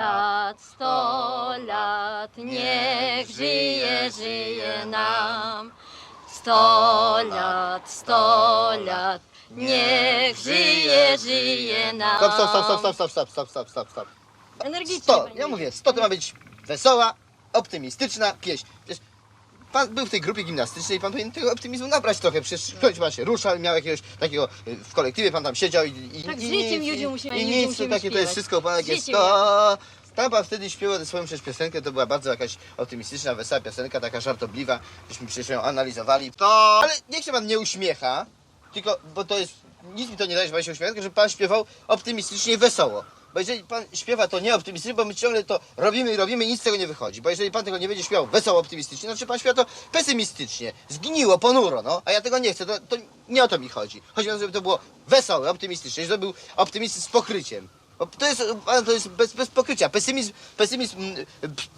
lat, sto lat, niech żyje, żyje nam. Sto lat, sto lat, niech żyje, żyje nam. Stop, stop, stop, stop, stop, stop, stop, stop, stop, stop. Energicznie. 100, panie ja mówię, 100 to ma być wesoła, optymistyczna pieśń. Przecież pan był w tej grupie gimnastycznej i pan powinien tego optymizmu nabrać trochę. Przecież ktoś pan się ruszał, miał jakiegoś takiego, y, w kolektywie pan tam siedział i, i, Tak, z i życiem nic, i, musimy- i ludzie nic, musimy to takie to jest śpiewać. wszystko, pan Z takie życiem 100. Tam pan wtedy śpiewał tę swoją przecież piosenkę, to była bardzo jakaś optymistyczna, wesoła piosenka, taka żartobliwa, żeśmy przecież ją analizowali. To... Ale niech się pan nie uśmiecha, tylko, bo to jest, nic mi to nie daje, że pan się uśmiecha, tylko żeby pan śpiewał optymistycznie i wesoło. Bo jeżeli pan śpiewa to nie optymistycznie, bo my ciągle to robimy i robimy i nic z tego nie wychodzi. Bo jeżeli pan tego nie będzie śpiewał wesoło, optymistycznie, znaczy pan śpiewa to pesymistycznie, zgniło, ponuro, no. A ja tego nie chcę, to, to nie o to mi chodzi. Chodzi o to, żeby to było wesołe, optymistycznie, żeby to był optymizm z pokryciem. Bo to jest, pan, to jest bez, bez pokrycia. Pesymizm, pesymizm,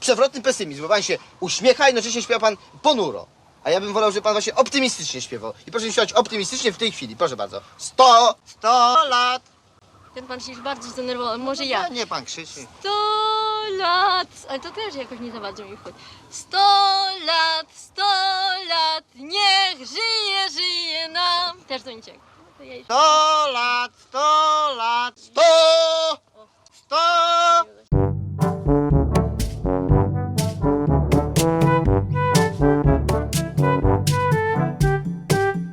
przewrotny pesymizm, bo pan się uśmiecha i jednocześnie śpiewa pan ponuro. A ja bym wolał, żeby pan właśnie optymistycznie śpiewał. I proszę śpiewać optymistycznie w tej chwili, proszę bardzo. 100, 100 lat. Ten pan się już bardzo zdenerwował, może ja. A nie pan krzyczy. Sto lat, ale to też jakoś nie za bardzo mi wchodzi. Sto lat, sto lat, niech żyje, żyje nam. Też do niczego. No to ja już- 100 lat, 100 lat, 100, 100